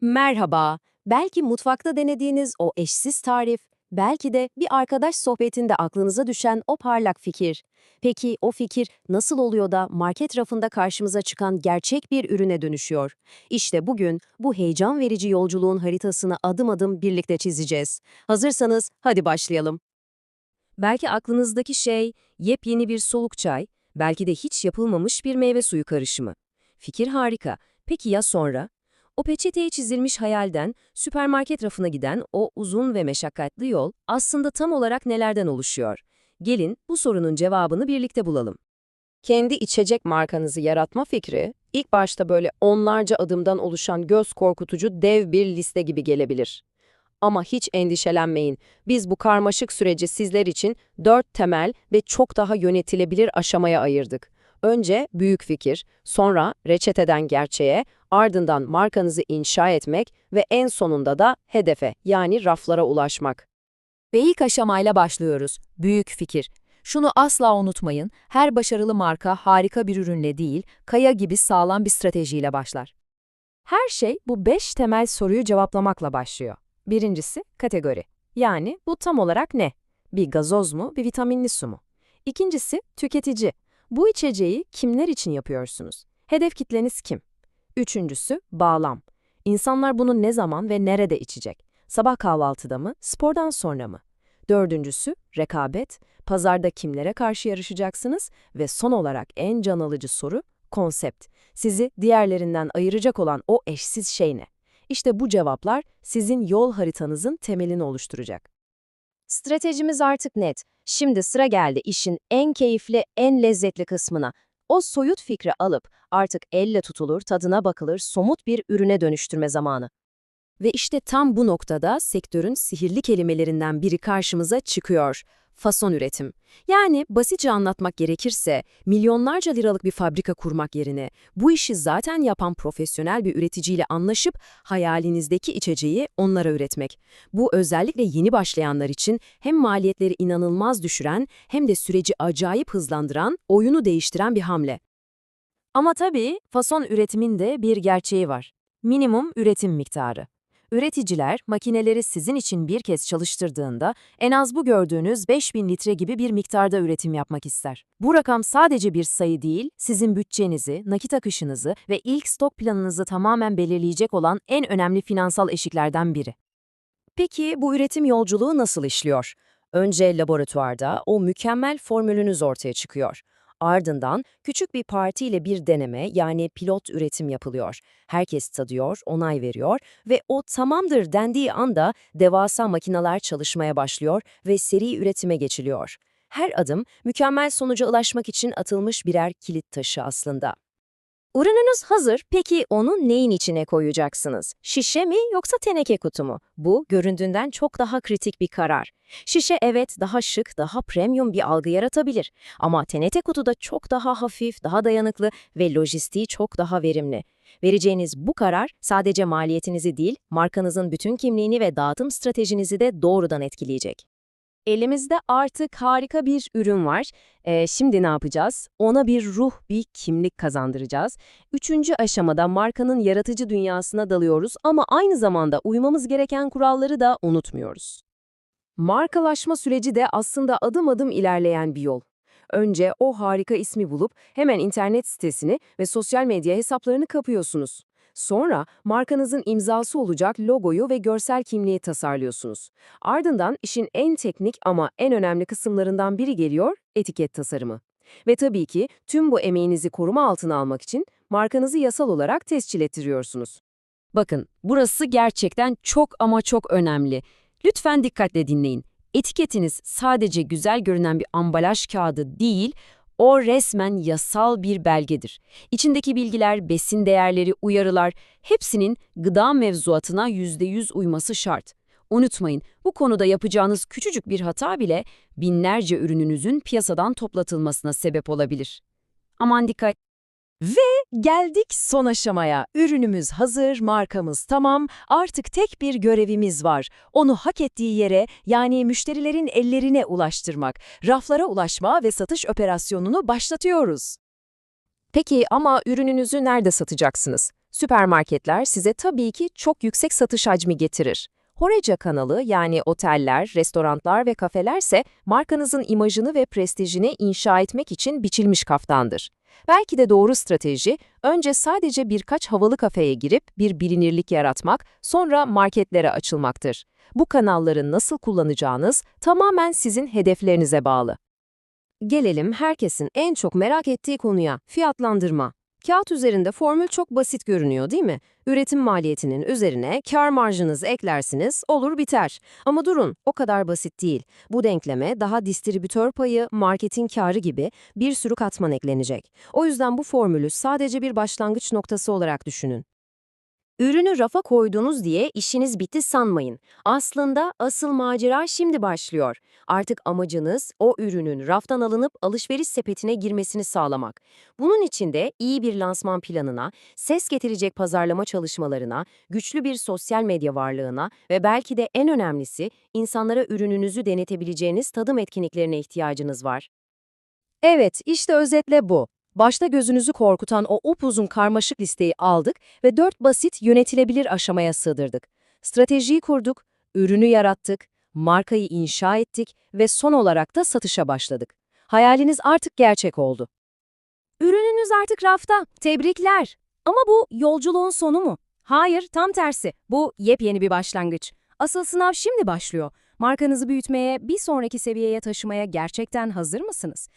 Merhaba. Belki mutfakta denediğiniz o eşsiz tarif, belki de bir arkadaş sohbetinde aklınıza düşen o parlak fikir. Peki o fikir nasıl oluyor da market rafında karşımıza çıkan gerçek bir ürüne dönüşüyor? İşte bugün bu heyecan verici yolculuğun haritasını adım adım birlikte çizeceğiz. Hazırsanız hadi başlayalım. Belki aklınızdaki şey yepyeni bir soluk çay, belki de hiç yapılmamış bir meyve suyu karışımı. Fikir harika. Peki ya sonra? O peçeteye çizilmiş hayalden süpermarket rafına giden o uzun ve meşakkatli yol aslında tam olarak nelerden oluşuyor? Gelin bu sorunun cevabını birlikte bulalım. Kendi içecek markanızı yaratma fikri, ilk başta böyle onlarca adımdan oluşan göz korkutucu dev bir liste gibi gelebilir. Ama hiç endişelenmeyin. Biz bu karmaşık süreci sizler için dört temel ve çok daha yönetilebilir aşamaya ayırdık. Önce büyük fikir, sonra reçeteden gerçeğe, ardından markanızı inşa etmek ve en sonunda da hedefe yani raflara ulaşmak. Ve ilk aşamayla başlıyoruz. Büyük fikir. Şunu asla unutmayın, her başarılı marka harika bir ürünle değil, kaya gibi sağlam bir stratejiyle başlar. Her şey bu beş temel soruyu cevaplamakla başlıyor. Birincisi, kategori. Yani bu tam olarak ne? Bir gazoz mu, bir vitaminli su mu? İkincisi, tüketici. Bu içeceği kimler için yapıyorsunuz? Hedef kitleniz kim? Üçüncüsü, bağlam. İnsanlar bunu ne zaman ve nerede içecek? Sabah kahvaltıda mı, spordan sonra mı? Dördüncüsü, rekabet. Pazarda kimlere karşı yarışacaksınız? Ve son olarak en can alıcı soru, konsept. Sizi diğerlerinden ayıracak olan o eşsiz şey ne? İşte bu cevaplar sizin yol haritanızın temelini oluşturacak. Stratejimiz artık net. Şimdi sıra geldi işin en keyifli, en lezzetli kısmına. O soyut fikri alıp artık elle tutulur, tadına bakılır, somut bir ürüne dönüştürme zamanı. Ve işte tam bu noktada sektörün sihirli kelimelerinden biri karşımıza çıkıyor. Fason üretim. Yani basitçe anlatmak gerekirse milyonlarca liralık bir fabrika kurmak yerine bu işi zaten yapan profesyonel bir üreticiyle anlaşıp hayalinizdeki içeceği onlara üretmek. Bu özellikle yeni başlayanlar için hem maliyetleri inanılmaz düşüren hem de süreci acayip hızlandıran, oyunu değiştiren bir hamle. Ama tabii fason üretimin de bir gerçeği var. Minimum üretim miktarı. Üreticiler, makineleri sizin için bir kez çalıştırdığında en az bu gördüğünüz 5000 litre gibi bir miktarda üretim yapmak ister. Bu rakam sadece bir sayı değil, sizin bütçenizi, nakit akışınızı ve ilk stok planınızı tamamen belirleyecek olan en önemli finansal eşiklerden biri. Peki bu üretim yolculuğu nasıl işliyor? Önce laboratuvarda o mükemmel formülünüz ortaya çıkıyor. Ardından küçük bir partiyle bir deneme yani pilot üretim yapılıyor. Herkes tadıyor, onay veriyor ve o tamamdır dendiği anda devasa makineler çalışmaya başlıyor ve seri üretime geçiliyor. Her adım mükemmel sonuca ulaşmak için atılmış birer kilit taşı aslında. Ürününüz hazır, peki onu neyin içine koyacaksınız? Şişe mi yoksa teneke kutu mu? Bu göründüğünden çok daha kritik bir karar. Şişe evet daha şık, daha premium bir algı yaratabilir. Ama teneke kutu da çok daha hafif, daha dayanıklı ve lojistiği çok daha verimli. Vereceğiniz bu karar sadece maliyetinizi değil, markanızın bütün kimliğini ve dağıtım stratejinizi de doğrudan etkileyecek. Elimizde artık harika bir ürün var. Ee, şimdi ne yapacağız? Ona bir ruh, bir kimlik kazandıracağız. Üçüncü aşamada markanın yaratıcı dünyasına dalıyoruz ama aynı zamanda uymamız gereken kuralları da unutmuyoruz. Markalaşma süreci de aslında adım adım ilerleyen bir yol. Önce o harika ismi bulup hemen internet sitesini ve sosyal medya hesaplarını kapıyorsunuz. Sonra markanızın imzası olacak logoyu ve görsel kimliği tasarlıyorsunuz. Ardından işin en teknik ama en önemli kısımlarından biri geliyor, etiket tasarımı. Ve tabii ki tüm bu emeğinizi koruma altına almak için markanızı yasal olarak tescil ettiriyorsunuz. Bakın, burası gerçekten çok ama çok önemli. Lütfen dikkatle dinleyin. Etiketiniz sadece güzel görünen bir ambalaj kağıdı değil, o resmen yasal bir belgedir. İçindeki bilgiler, besin değerleri, uyarılar hepsinin gıda mevzuatına %100 uyması şart. Unutmayın, bu konuda yapacağınız küçücük bir hata bile binlerce ürününüzün piyasadan toplatılmasına sebep olabilir. Aman dikkat! Geldik son aşamaya. Ürünümüz hazır, markamız tamam. Artık tek bir görevimiz var. Onu hak ettiği yere yani müşterilerin ellerine ulaştırmak. Raflara ulaşma ve satış operasyonunu başlatıyoruz. Peki ama ürününüzü nerede satacaksınız? Süpermarketler size tabii ki çok yüksek satış hacmi getirir. Horeca kanalı yani oteller, restoranlar ve kafelerse markanızın imajını ve prestijini inşa etmek için biçilmiş kaftandır. Belki de doğru strateji, önce sadece birkaç havalı kafeye girip bir bilinirlik yaratmak, sonra marketlere açılmaktır. Bu kanalları nasıl kullanacağınız tamamen sizin hedeflerinize bağlı. Gelelim herkesin en çok merak ettiği konuya, fiyatlandırma. Kağıt üzerinde formül çok basit görünüyor değil mi? Üretim maliyetinin üzerine kar marjınızı eklersiniz, olur biter. Ama durun, o kadar basit değil. Bu denkleme daha distribütör payı, marketin karı gibi bir sürü katman eklenecek. O yüzden bu formülü sadece bir başlangıç noktası olarak düşünün. Ürünü rafa koydunuz diye işiniz bitti sanmayın. Aslında asıl macera şimdi başlıyor. Artık amacınız o ürünün raftan alınıp alışveriş sepetine girmesini sağlamak. Bunun için de iyi bir lansman planına, ses getirecek pazarlama çalışmalarına, güçlü bir sosyal medya varlığına ve belki de en önemlisi insanlara ürününüzü denetebileceğiniz tadım etkinliklerine ihtiyacınız var. Evet, işte özetle bu. Başta gözünüzü korkutan o upuzun karmaşık listeyi aldık ve dört basit yönetilebilir aşamaya sığdırdık. Stratejiyi kurduk, ürünü yarattık, markayı inşa ettik ve son olarak da satışa başladık. Hayaliniz artık gerçek oldu. Ürününüz artık rafta. Tebrikler. Ama bu yolculuğun sonu mu? Hayır, tam tersi. Bu yepyeni bir başlangıç. Asıl sınav şimdi başlıyor. Markanızı büyütmeye, bir sonraki seviyeye taşımaya gerçekten hazır mısınız?